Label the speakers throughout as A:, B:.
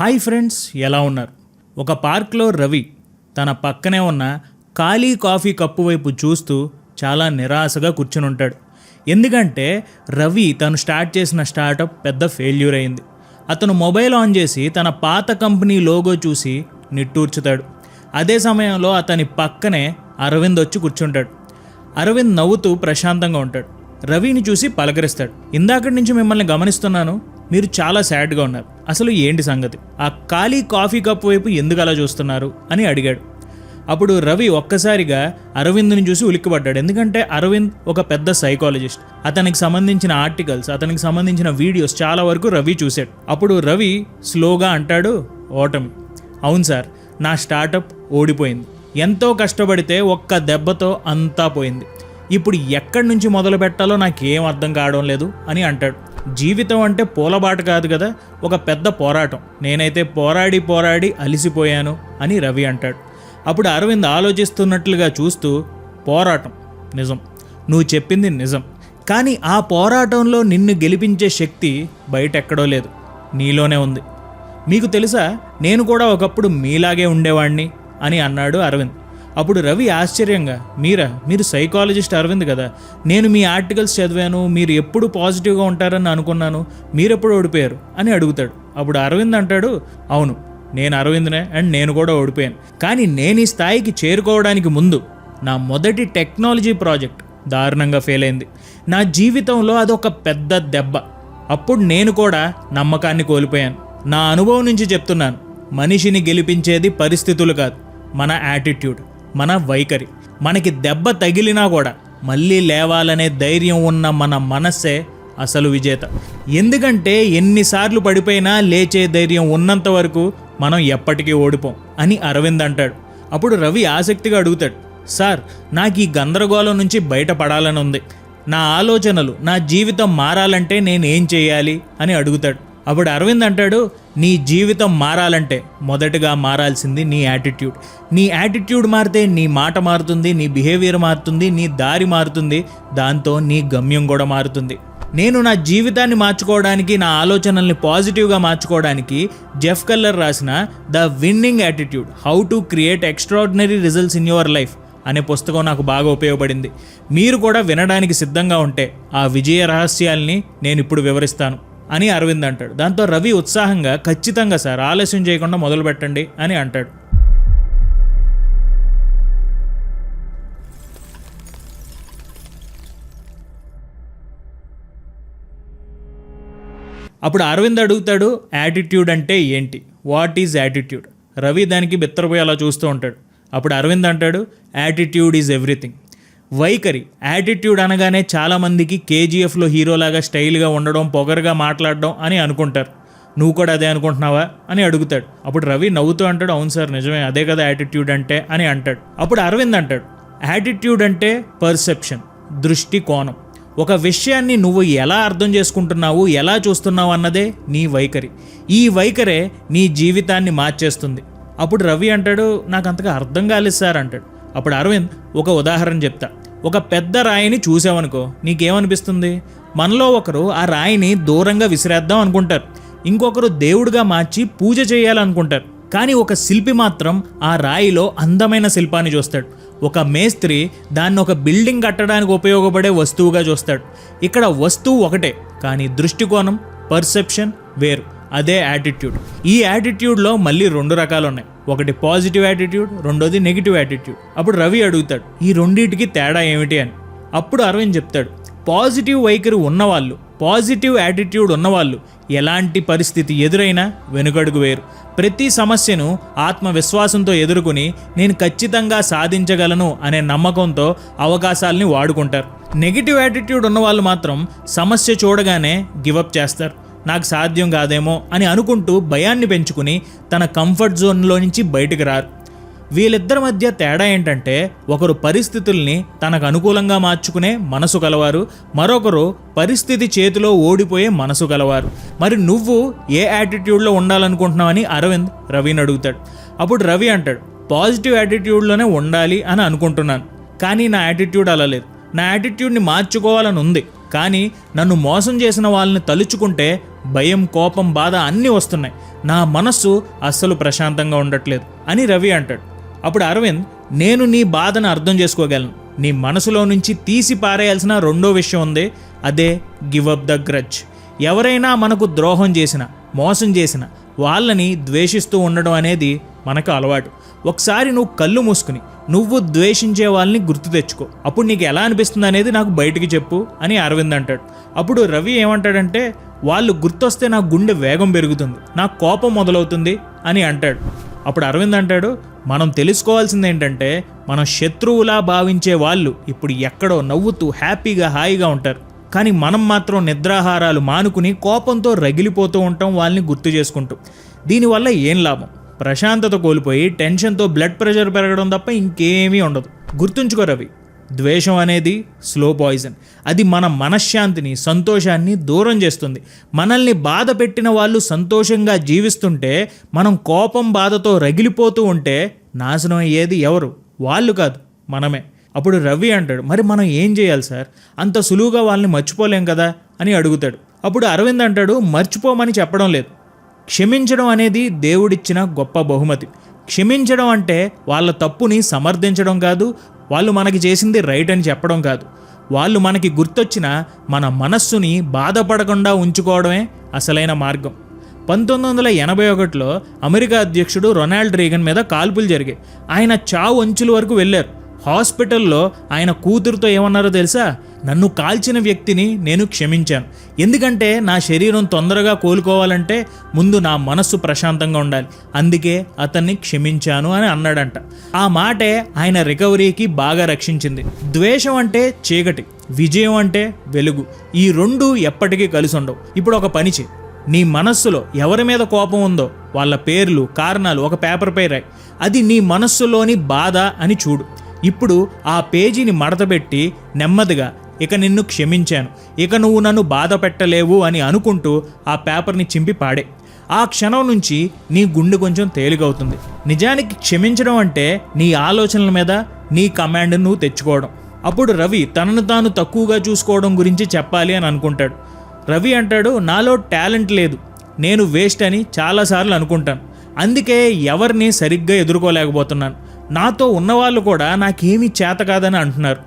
A: Hi friends ఎలా ఉన్నారు? ఒక పార్క్లో రవి తన పక్కనే ఉన్న ఖాళీ కాఫీ కప్పు వైపు చూస్తూ చాలా నిరాశగా కూర్చుని ఉంటాడు ఎందుకంటే రవి తను స్టార్ట్ చేసిన స్టార్టప్ పెద్ద ఫెయిల్యూర్ అయింది. అతను మొబైల్ ఆన్ చేసి తన పాత కంపెనీ లోగో చూసి నిట్టూర్చుతాడు. అదే సమయంలో అతని పక్కనే అరవింద్ వచ్చి కూర్చుంటాడు. అరవింద్ నవ్వుతూ ప్రశాంతంగా ఉంటాడు. రవిని చూసి పలకరిస్తాడు. ఇందాకటి నుంచి మిమ్మల్ని గమనిస్తున్నాను. మీరు చాలా సాడ్గా ఉన్నారు. అసలు ఏంటి సంగతి? ఆ ఖాళీ కాఫీ కప్ వైపు ఎందుకు అలా చూస్తున్నారు? అని అడిగాడు. అప్పుడు రవి ఒక్కసారిగా అరవింద్ని చూసి ఉలిక్కిపడ్డాడు. ఎందుకంటే అరవింద్ ఒక పెద్ద సైకాలజిస్ట్ అతనికి సంబంధించిన ఆర్టికల్స్ అతనికి సంబంధించిన వీడియోస్ చాలా వరకు రవి చూశాడు. అప్పుడు రవి స్లోగా అంటాడు ఓటమి. అవును సార్ నా స్టార్టప్ ఓడిపోయింది. ఎంతో కష్టపడితే ఒక్క దెబ్బతో అంతా పోయింది. ఇప్పుడు ఎక్కడి నుంచి మొదలు పెట్టాలో నాకేం అర్థం కావడం లేదు అని అంటాడు. జీవితం అంటే పూలబాట కాదు కదా ఒక పెద్ద పోరాటం. నేనైతే పోరాడి పోరాడి అలిసిపోయాను అని రవి అంటాడు. అప్పుడు అరవింద్ ఆలోచిస్తున్నట్లుగా చూస్తూ పోరాటం నిజం. నువ్వు చెప్పింది నిజం. కానీ ఆ పోరాటంలో నిన్ను గెలిపించే శక్తి బయటెక్కడో లేదు. నీలోనే ఉంది. మీకు తెలుసా నేను కూడా ఒకప్పుడు మీలాగే ఉండేవాణ్ణి అని అన్నాడు అరవింద్. అప్పుడు రవి ఆశ్చర్యంగా మీరా మీరు సైకాలజిస్ట్ అరవింద్ కదా నేను మీ ఆర్టికల్స్ చదివాను మీరు ఎప్పుడు పాజిటివ్గా ఉంటారని అనుకున్నాను మీరెప్పుడు ఓడిపోయారు? అని అడుగుతాడు. అప్పుడు అరవింద్ అంటాడు అవును నేను అరవింద్నే అండ్ నేను కూడా ఓడిపోయాను. కానీ నేను ఈ స్థాయికి చేరుకోవడానికి ముందు నా మొదటి టెక్నాలజీ ప్రాజెక్ట్ దారుణంగా ఫెయిల్ అయింది. నా జీవితంలో అదొక పెద్ద దెబ్బ. అప్పుడు నేను కూడా నమ్మకాన్ని కోల్పోయాను. నా అనుభవం నుంచి చెప్తున్నాను మనిషిని గెలిపించేది పరిస్థితులు కాదు మన యాటిట్యూడ్. మన వైఖరి. మనకి దెబ్బ తగిలినా కూడా మళ్ళీ లేవాలనే ధైర్యం ఉన్న మన మనస్సే అసలు విజేత. ఎందుకంటే ఎన్నిసార్లు పడిపోయినా లేచే ధైర్యం ఉన్నంత వరకు మనం ఎప్పటికీ ఓడిపోం అని అరవింద్ అంటాడు. అప్పుడు రవి ఆసక్తిగా అడుగుతాడు సార్ నాకు ఈ గందరగోళం నుంచి బయటపడాలని ఉంది నా ఆలోచనలు నా జీవితం మారాలంటే నేనేం చేయాలి? అని అడుగుతాడు. అప్పుడు అరవింద్ అంటాడు నీ జీవితం మారాలంటే మొదటగా మారాల్సింది నీ యాటిట్యూడ్ నీ యాటిట్యూడ్ మారితే నీ మాట మారుతుంది నీ బిహేవియర్ మారుతుంది నీ దారి మారుతుంది దాంతో నీ గమ్యం కూడా మారుతుంది. నేను నా జీవితాన్ని మార్చుకోవడానికి నా ఆలోచనల్ని పాజిటివ్గా మార్చుకోవడానికి జెఫ్ కల్లర్ రాసిన the winning attitude how to create extraordinary results in your life అనే పుస్తకం నాకు బాగా ఉపయోగపడింది. మీరు కూడా వినడానికి సిద్ధంగా ఉంటే ఆ విజయ రహస్యాల్ని నేను ఇప్పుడు వివరిస్తాను. అని అరవింద్ అంటాడు. దాంతో రవి ఉత్సాహంగా ఖచ్చితంగా సార్ ఆలస్యం చేయకుండా మొదలు పెట్టండి అని అంటాడు. అప్పుడు అరవింద్ అడుగుతాడు యాటిట్యూడ్ అంటే ఏంటి? What is attitude? రవి దానికి బిత్తరపోయి అలా చూస్తూ ఉంటాడు. అప్పుడు అరవింద్ అంటాడు యాటిట్యూడ్ ఈజ్ ఎవ్రీథింగ్. వైఖరి. యాటిట్యూడ్ అనగానే చాలామందికి కేజీఎఫ్లో హీరోలాగా స్టైల్గా ఉండడం పొగరుగా మాట్లాడడం అని అనుకుంటారు. నువ్వు కూడా అదే అనుకుంటున్నావా? అని అడుగుతాడు. అప్పుడు రవి నవ్వుతూ అంటాడు అవును సార్ నిజమే అదే కదా యాటిట్యూడ్ అంటే అని అంటాడు. అప్పుడు అరవింద్ అంటాడు యాటిట్యూడ్ అంటే పర్సెప్షన్ దృష్టి కోణం ఒక విషయాన్ని నువ్వు ఎలా అర్థం చేసుకుంటున్నావు ఎలా చూస్తున్నావు అన్నదే నీ వైఖరి. ఈ వైఖరే నీ జీవితాన్ని మార్చేస్తుంది. అప్పుడు రవి అంటాడు నాకు అంతగా అర్థం కాలేదు సార్ అంటాడు. అప్పుడు అరవింద్ ఒక ఉదాహరణ చెప్తా. ఒక పెద్ద రాయిని చూసావనుకో నీకేమనిపిస్తుంది? మనలో ఒకరు ఆ రాయిని దూరంగా విసిరేద్దాం అనుకుంటారు. ఇంకొకరు దేవుడిగా మార్చి పూజ చేయాలనుకుంటారు. కానీ ఒక శిల్పి మాత్రం ఆ రాయిలో అందమైన శిల్పాన్ని చూస్తాడు. ఒక మేస్త్రి దాన్ని ఒక బిల్డింగ్ కట్టడానికి ఉపయోగపడే వస్తువుగా చూస్తాడు. ఇక్కడ వస్తువు ఒకటే కానీ దృష్టికోణం పర్సెప్షన్ వేరు. అదే యాటిట్యూడ్. ఈ యాటిట్యూడ్లో మళ్ళీ రెండు రకాలు ఉన్నాయి ఒకటి పాజిటివ్ యాటిట్యూడ్ రెండోది నెగిటివ్ యాటిట్యూడ్ అప్పుడు రవి అడుగుతాడు ఈ రెండింటికి తేడా ఏమిటి? అని. అప్పుడు అరవింద్ చెప్తాడు పాజిటివ్ వైఖరి ఉన్నవాళ్ళు పాజిటివ్ యాటిట్యూడ్ ఉన్నవాళ్ళు ఎలాంటి పరిస్థితి ఎదురైనా వెనుకడుగు వేరు ప్రతి సమస్యను ఆత్మవిశ్వాసంతో ఎదుర్కొని నేను ఖచ్చితంగా సాధించగలను అనే నమ్మకంతో అవకాశాలని వాడుకుంటారు. నెగిటివ్ యాటిట్యూడ్ ఉన్నవాళ్ళు మాత్రం సమస్య చూడగానే గివప్ చేస్తారు. నాకు సాధ్యం కాదేమో అని అనుకుంటూ భయాన్ని పెంచుకుని తన కంఫర్ట్ జోన్లో నుంచి బయటకు రారు. వీళ్ళిద్దరి మధ్య తేడా ఏంటంటే ఒకరు పరిస్థితుల్ని తనకు అనుకూలంగా మార్చుకునే మనసు గలవారు మరొకరు పరిస్థితి చేతిలో ఓడిపోయే మనసు గలవారు. మరి నువ్వు ఏ యాటిట్యూడ్లో ఉండాలనుకుంటున్నావని అరవింద్ రవిని అడుగుతాడు. అప్పుడు రవి అంటాడు పాజిటివ్ యాటిట్యూడ్లోనే ఉండాలి అని అనుకుంటున్నాను. కానీ నా యాటిట్యూడ్ అలా లేదు. నా యాటిట్యూడ్ని మార్చుకోవాలని ఉంది. కానీ నన్ను మోసం చేసిన వాళ్ళని తలుచుకుంటే భయం కోపం బాధ అన్నీ వస్తున్నాయి. నా మనస్సు అస్సలు ప్రశాంతంగా ఉండట్లేదు అని రవి అంటాడు. అప్పుడు అరవింద్ నేను నీ బాధను అర్థం చేసుకోగలను. నీ మనసులో నుంచి తీసి పారేయాల్సిన రెండో విషయం ఉంది. అదే గివ్ అప్ ద గ్రజ్. ఎవరైనా మనకు ద్రోహం చేసిన మోసం చేసిన వాళ్ళని ద్వేషిస్తూ ఉండడం అనేది మనకు అలవాటు. ఒకసారి నువ్వు కళ్ళు మూసుకుని నువ్వు ద్వేషించే వాళ్ళని గుర్తు తెచ్చుకో. అప్పుడు నీకు ఎలా అనిపిస్తుంది అనేది నాకు బయటికి చెప్పు అని అరవింద్ అంటాడు. అప్పుడు రవి ఏమంటాడంటే వాళ్ళు గుర్తొస్తే నా గుండె వేగం పెరుగుతుంది నా కోపం మొదలవుతుంది అని అంటాడు. అప్పుడు అరవింద్ అంటాడు మనం తెలుసుకోవాల్సింది ఏంటంటే మనం శత్రువులా భావించే వాళ్ళు ఇప్పుడు ఎక్కడో నవ్వుతూ హ్యాపీగా హాయిగా ఉంటారు. కానీ మనం మాత్రం నిద్రాహారాలు మానుకుని కోపంతో రగిలిపోతూ ఉంటాం వాళ్ళని గుర్తు చేసుకుంటూ. దీనివల్ల ఏం లాభం? ప్రశాంతత కోల్పోయి టెన్షన్తో బ్లడ్ ప్రెషర్ పెరగడం తప్ప ఇంకేమీ ఉండదు. గుర్తుంచుకో రవి ద్వేషం అనేది స్లో పాయిజన్. అది మన మనశ్శాంతిని సంతోషాన్ని దూరం చేస్తుంది. మనల్ని బాధ పెట్టిన వాళ్ళు సంతోషంగా జీవిస్తుంటే మనం కోపం బాధతో రగిలిపోతూ ఉంటే నాశనం అయ్యేది ఎవరు? వాళ్ళు కాదు మనమే. అప్పుడు రవి అంటాడు మరి మనం ఏం చేయాలి సార్? అంత సులువుగా వాళ్ళని మర్చిపోలేం కదా? అని అడుగుతాడు. అప్పుడు అరవింద్ అంటాడు మర్చిపోమని చెప్పడం లేదు. క్షమించడం అనేది దేవుడిచ్చిన గొప్ప బహుమతి. క్షమించడం అంటే వాళ్ళ తప్పుని సమర్థించడం కాదు వాళ్ళు మనకి చేసింది రైట్ అని చెప్పడం కాదు. వాళ్ళు మనకి గుర్తొచ్చిన మన మనస్సుని బాధపడకుండా ఉంచుకోవడమే అసలైన మార్గం. పంతొమ్మిది వందల ఎనభై ఒకటిలో అమెరికా అధ్యక్షుడు రొనాల్డ్ రీగన్ మీద కాల్పులు జరిగాయి. ఆయన చావు అంచుల వరకు వెళ్ళారు. హాస్పిటల్లో ఆయన కూతురుతో ఏమన్నారో తెలుసా? నన్ను కాల్చిన వ్యక్తిని నేను క్షమించాను. ఎందుకంటే నా శరీరం తొందరగా కోలుకోవాలంటే ముందు నా మనస్సు ప్రశాంతంగా ఉండాలి. అందుకే అతన్ని క్షమించాను అని అన్నాడంట. ఆ మాటే ఆయన రికవరీకి బాగా రక్షించింది. ద్వేషం అంటే చీకటి విజయం అంటే వెలుగు. ఈ రెండు ఎప్పటికీ కలిసి ఉండవు ఇప్పుడు ఒక పని చేయి. నీ మనస్సులో ఎవరి మీద కోపం ఉందో వాళ్ళ పేర్లు కారణాలు ఒక పేపర్పై రాయి. అది నీ మనస్సులోని బాధ అని చూడు. ఇప్పుడు ఆ పేజీని మడతపెట్టి నెమ్మదిగా ఇక నిన్ను క్షమించాను. ఇక నువ్వు నన్ను బాధ పెట్టలేవు అని అనుకుంటూ ఆ పేపర్ని చింపి పాడే. ఆ క్షణం నుంచి నీ గుండె కొంచెం తేలికవుతుంది. నిజానికి క్షమించడం అంటే నీ ఆలోచనల మీద నీ కమాండ్ నువ్వు తెచ్చుకోవడం. అప్పుడు రవి తనను తాను తక్కువగా చూసుకోవడం గురించి చెప్పాలి అని అనుకుంటాడు. రవి అంటాడు నాలో టాలెంట్ లేదు. నేను వేస్ట్ అని చాలాసార్లు అనుకుంటాను. అందుకే ఎవరిని సరిగ్గా ఎదుర్కోలేకపోతున్నాను. నాతో ఉన్నవాళ్ళు కూడా నాకేమీ చేత కాదని అంటున్నారు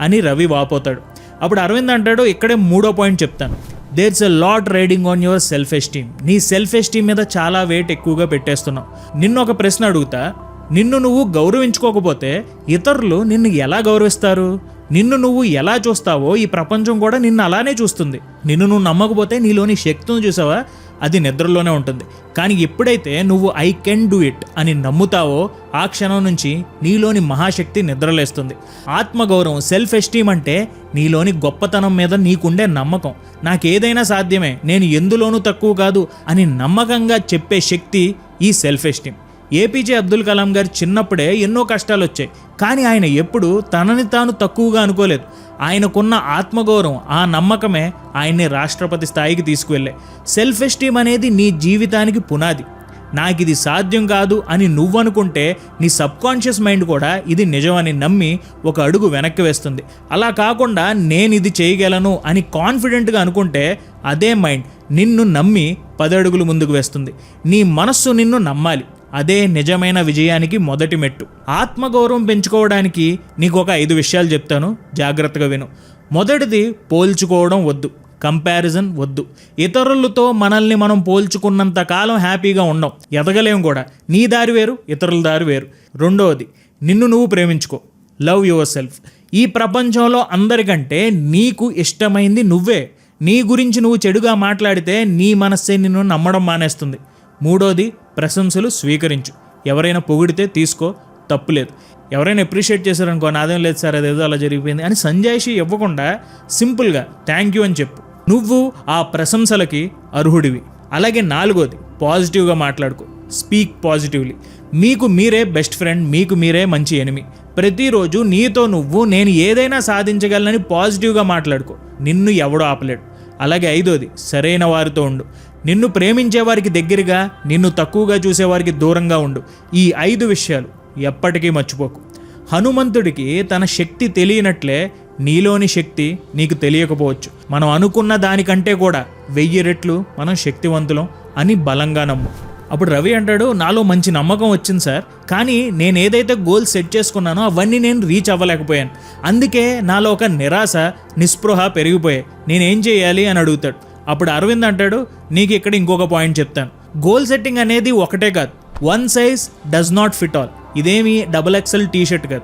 A: అని రవి వాపోతాడు. అప్పుడు అరవింద్ అంటాడు ఇక్కడే మూడో పాయింట్ చెప్తాను. There's a lot riding on your self esteem నీ సెల్ఫ్ ఎస్టీమ్ మీద చాలా వెయిట్ ఎక్కువగా పెట్టేస్తున్నావు. నిన్ను ఒక ప్రశ్న అడుగుతా. నిన్ను నువ్వు గౌరవించుకోకపోతే ఇతరులు నిన్ను ఎలా గౌరవిస్తారు? నిన్ను నువ్వు ఎలా చూస్తావో ఈ ప్రపంచం కూడా నిన్ను అలానే చూస్తుంది. నిన్ను నువ్వు నమ్మకపోతే నీలోని శక్తిని చూసావా? అది నిద్రలోనే ఉంటుంది. కానీ ఎప్పుడైతే నువ్వు ఐ కెన్ డూ ఇట్ అని నమ్ముతావో ఆ క్షణం నుంచి నీలోని మహాశక్తి నిద్రలేస్తుంది. ఆత్మగౌరవం సెల్ఫ్ ఎస్టీమ్ అంటే నీలోని గొప్పతనం మీద నీకుండే నమ్మకం. నాకేదైనా సాధ్యమే నేను ఎందులోనూ తక్కువ కాదు అని నమ్మకంగా చెప్పే శక్తి ఈ self esteem APJ Abdul Kalam garu చిన్నప్పుడే ఎన్నో కష్టాలు వచ్చాయి కానీ ఆయన ఎప్పుడు తనని తాను తక్కువగా అనుకోలేదు. ఆయనకున్న ఆత్మగౌరవం ఆ నమ్మకమే ఆయన్ని రాష్ట్రపతి స్థాయికి తీసుకువెళ్ళే. సెల్ఫ్ ఎస్టీమ్ అనేది నీ జీవితానికి పునాది. నాకు ఇది సాధ్యం కాదు అని నువ్వనుకుంటే నీ సబ్కాన్షియస్ మైండ్ కూడా ఇది నిజమని నమ్మి ఒక అడుగు వెనక్కి వేస్తుంది. అలా కాకుండా నేను ఇది చేయగలను అని కాన్ఫిడెంట్గా అనుకుంటే అదే మైండ్ నిన్ను నమ్మి పది అడుగులు ముందుకు వేస్తుంది. నీ మనస్సు నిన్ను నమ్మాలి. అదే నిజమైన విజయానికి మొదటి మెట్టు. ఆత్మగౌరవం పెంచుకోవడానికి నీకు ఒక ఐదు విషయాలు చెప్తాను. జాగ్రత్తగా విను. మొదటిది పోల్చుకోవడం వద్దు. కంపారిజన్ వద్దు. ఇతరులతో మనల్ని మనం పోల్చుకున్నంత కాలం హ్యాపీగా ఉండం. ఎదగలేం కూడా. నీ దారి వేరు ఇతరుల దారి వేరు. రెండవది నిన్ను నువ్వు ప్రేమించుకో. Love your self. ఈ ప్రపంచంలో అందరికంటే నీకు ఇష్టమైంది నువ్వే. నీ గురించి నువ్వు చెడుగా మాట్లాడితే నీ మనస్సే నిన్ను నమ్మడం మానేస్తుంది. మూడోది ప్రశంసలు స్వీకరించు. ఎవరైనా పొగిడితే తీసుకో తప్పులేదు ఎవరైనా అప్రిషియేట్ చేశారనుకో నాదేం లేదు సార్ అదేదో అలా జరిగిపోయింది అని సంజాయిషి ఇవ్వకుండా సింపుల్గా థ్యాంక్ యూ అని చెప్పు. నువ్వు ఆ ప్రశంసలకి అర్హుడివి. అలాగే నాలుగోది పాజిటివ్గా మాట్లాడుకో. స్పీక్ పాజిటివ్లీ మీకు మీరే బెస్ట్ ఫ్రెండ్ మీకు మీరే మంచి ఎనిమి ప్రతిరోజు నీతో నువ్వు నేను ఏదైనా సాధించగలనని పాజిటివ్గా మాట్లాడుకో. నిన్ను ఎవడో ఆపలేడు. అలాగే ఐదోది సరైన వారితో ఉండు. నిన్ను ప్రేమించే వారికి దగ్గరగా నిన్ను తక్కువగా చూసేవారికి దూరంగా ఉండు. ఈ ఐదు విషయాలు ఎప్పటికీ మర్చిపోకు. హనుమంతుడికి తన శక్తి తెలియనట్లే నీలోని శక్తి నీకు తెలియకపోవచ్చు. మనం అనుకున్న దానికంటే కూడా వెయ్యి రెట్లు మనం శక్తివంతులం అని బలంగా నమ్ము. అప్పుడు రవి అంటాడు నాలో మంచి నమ్మకం వచ్చింది సార్. కానీ నేను ఏదైతే గోల్ సెట్ చేసుకున్నానో అవన్నీ నేను రీచ్ అవ్వలేకపోయాను. అందుకే నాలో ఒక నిరాశ నిస్పృహ పెరిగిపోయాయి. నేనేం చేయాలి? అని అడుగుతాడు. అప్పుడు అరవింద్ అంటాడు నీకు ఇక్కడ ఇంకొక పాయింట్ చెప్తాను. గోల్ సెట్టింగ్ అనేది ఒకటే కాదు. One size does not fit all ఇదేమి డబుల్ ఎక్సెల్ టీ షర్ట్ కాదు.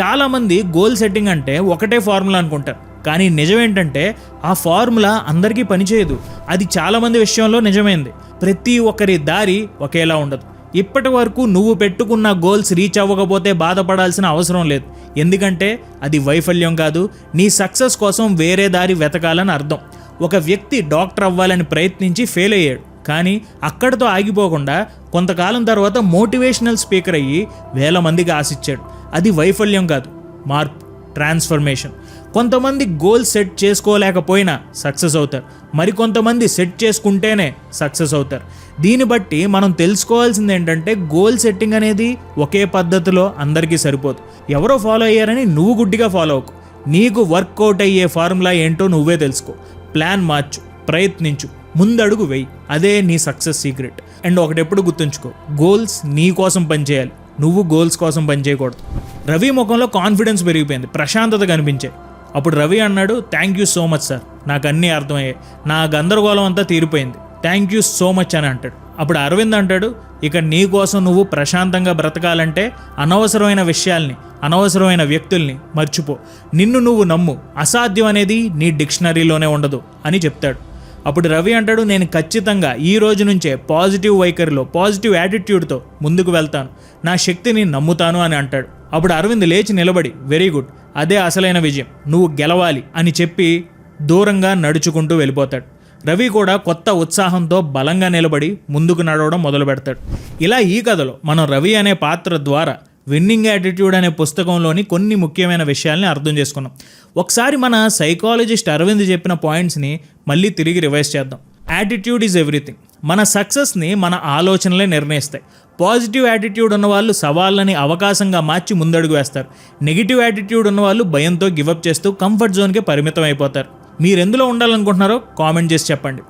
A: చాలామంది గోల్ సెట్టింగ్ అంటే ఒకటే ఫార్ములా అనుకుంటారు. కానీ నిజం ఏంటంటే ఆ ఫార్ములా అందరికీ పనిచేయదు అది చాలామంది విషయంలో నిజమైంది. ప్రతి ఒక్కరి దారి ఒకేలా ఉండదు. ఇప్పటి వరకు నువ్వు పెట్టుకున్న గోల్స్ రీచ్ అవ్వకపోతే బాధపడాల్సిన అవసరం లేదు. ఎందుకంటే అది వైఫల్యం కాదు. నీ సక్సెస్ కోసం వేరే దారి వెతకాలని అర్థం. ఒక వ్యక్తి డాక్టర్ అవ్వాలని ప్రయత్నించి ఫెయిల్ అయ్యాడు. కానీ అక్కడితో ఆగిపోకుండా కొంతకాలం తర్వాత మోటివేషనల్ స్పీకర్ అయ్యి వేల మందికి ఆశిచ్చాడు అది వైఫల్యం కాదు మార్పు ట్రాన్స్ఫర్మేషన్. కొంతమంది గోల్ సెట్ చేసుకోలేకపోయినా సక్సెస్ అవుతారు. మరికొంతమంది సెట్ చేసుకుంటేనే సక్సెస్ అవుతారు. దీన్ని బట్టి మనం తెలుసుకోవాల్సింది ఏంటంటే గోల్ సెట్టింగ్ అనేది ఒకే పద్ధతిలో అందరికీ సరిపోదు. ఎవరో ఫాలో అయ్యారని నువ్వు గుడ్డిగా ఫాలో అవ్వకు. నీకు వర్కౌట్ అయ్యే ఫార్ములా ఏంటో నువ్వే తెలుసుకో. ప్లాన్ మార్చు ప్రయత్నించు ముందడుగు వెయ్యి అదే నీ సక్సెస్ సీక్రెట్. అండ్ ఒకటెప్పుడు గుర్తుంచుకో గోల్స్ నీ కోసం పనిచేయాలి. నువ్వు గోల్స్ కోసం పనిచేయకూడదు. రవి ముఖంలో కాన్ఫిడెన్స్ పెరిగిపోయింది ప్రశాంతత కనిపించాయి. అప్పుడు రవి అన్నాడు thank you so much sir నాకు అన్నీ అర్థమయ్యాయి. నా గందరగోళం అంతా తీరిపోయింది. థ్యాంక్ యూ సో మచ్ అని అంటాడు. అప్పుడు అరవింద్ అంటాడు ఇక నీ కోసం నువ్వు ప్రశాంతంగా బ్రతకాలంటే అనవసరమైన విషయాల్ని అనవసరమైన వ్యక్తుల్ని మర్చిపో. నిన్ను నువ్వు నమ్ము. అసాధ్యం అనేది నీ డిక్షనరీలోనే ఉండదు అని చెప్తాడు. అప్పుడు రవి అంటాడు నేను ఖచ్చితంగా ఈ రోజు నుంచే పాజిటివ్ వైఖరిలో పాజిటివ్ యాటిట్యూడ్తో ముందుకు వెళ్తాను. నా శక్తిని నమ్ముతాను అని అంటాడు. అప్పుడు అరవింద్ లేచి నిలబడి వెరీ గుడ్. అదే అసలైన విజయం. నువ్వు గెలవాలి అని చెప్పి దూరంగా నడుచుకుంటూ వెళ్ళిపోతాడు. రవి కూడా కొత్త ఉత్సాహంతో బలంగా నిలబడి ముందుకు నడవడం మొదలు పెడతాడు. ఇలా ఈ కథలో మనం రవి అనే పాత్ర ద్వారా విన్నింగ్ యాటిట్యూడ్ అనే పుస్తకంలోని కొన్ని ముఖ్యమైన విషయాల్ని అర్థం చేసుకున్నాం. ఒకసారి మన సైకాలజిస్ట్ అరవింద్ చెప్పిన పాయింట్స్ని మళ్ళీ తిరిగి రివైజ్ చేద్దాం. Attitude is everything. మన సక్సెస్ని మన ఆలోచనలే నిర్ణయిస్తాయి. పాజిటివ్ యాటిట్యూడ్ ఉన్నవాళ్ళు సవాళ్ళని అవకాశంగా మార్చి ముందడుగు వేస్తారు. నెగిటివ్ యాటిట్యూడ్ ఉన్నవాళ్ళు భయంతో గివప్ చేస్తూ కంఫర్ట్ జోన్కే పరిమితం అయిపోతారు. మీరెందులో ఉండాలనుకుంటున్నారో కామెంట్ చేసి చెప్పండి.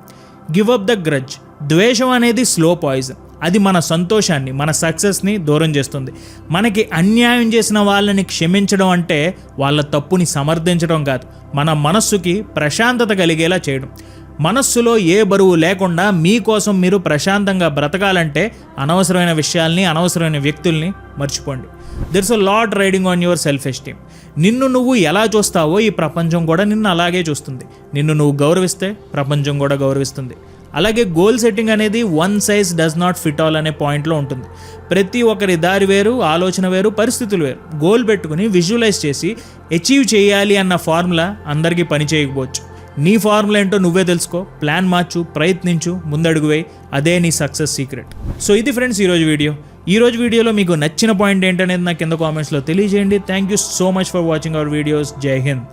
A: గివ్ అప్ ద గ్రడ్జ్ ద్వేషం అనేది స్లో పాయిజన్ అది మన సంతోషాన్ని మన సక్సెస్ని దూరం చేస్తుంది. మనకి అన్యాయం చేసిన వాళ్ళని క్షమించడం అంటే వాళ్ళ తప్పుని సమర్థించడం కాదు. మన మనస్సుకి ప్రశాంతత కలిగేలా చేయడం. మనస్సులో ఏ బరువు లేకుండా మీకోసం మీరు ప్రశాంతంగా బ్రతకాలంటే అనవసరమైన విషయాల్ని అనవసరమైన వ్యక్తుల్ని మర్చిపోండి. There's a lot riding on your self esteem నిన్ను నువ్వు ఎలా చూస్తావో ఈ ప్రపంచం కూడా నిన్ను అలాగే చూస్తుంది. నిన్ను నువ్వు గౌరవిస్తే ప్రపంచం కూడా గౌరవిస్తుంది. అలాగే గోల్ సెట్టింగ్ అనేది one size does not fit all అనే పాయింట్లో ఉంటుంది. ప్రతి ఒక్కరి దారి వేరు ఆలోచన వేరు పరిస్థితులు వేరు. గోల్ పెట్టుకుని విజువలైజ్ చేసి అచీవ్ చేయాలి అన్న ఫార్ములా అందరికీ పని చేయకపోవచ్చు. నీ ఫార్ములా ఏంటో నువ్వే తెలుసుకో. ప్లాన్ మార్చు ప్రయత్నించు ముందడుగు వేయి. అదే నీ సక్సెస్ సీక్రెట్ సో ఇది ఫ్రెండ్స్ ఈరోజు వీడియో ఈ రోజు వీడియోలో మీకు నచ్చిన పాయింట్ ఏంటనేది నాకు కింద కామెంట్స్లో తెలియజేయండి. Thank you so much for watching our videos Jai Hind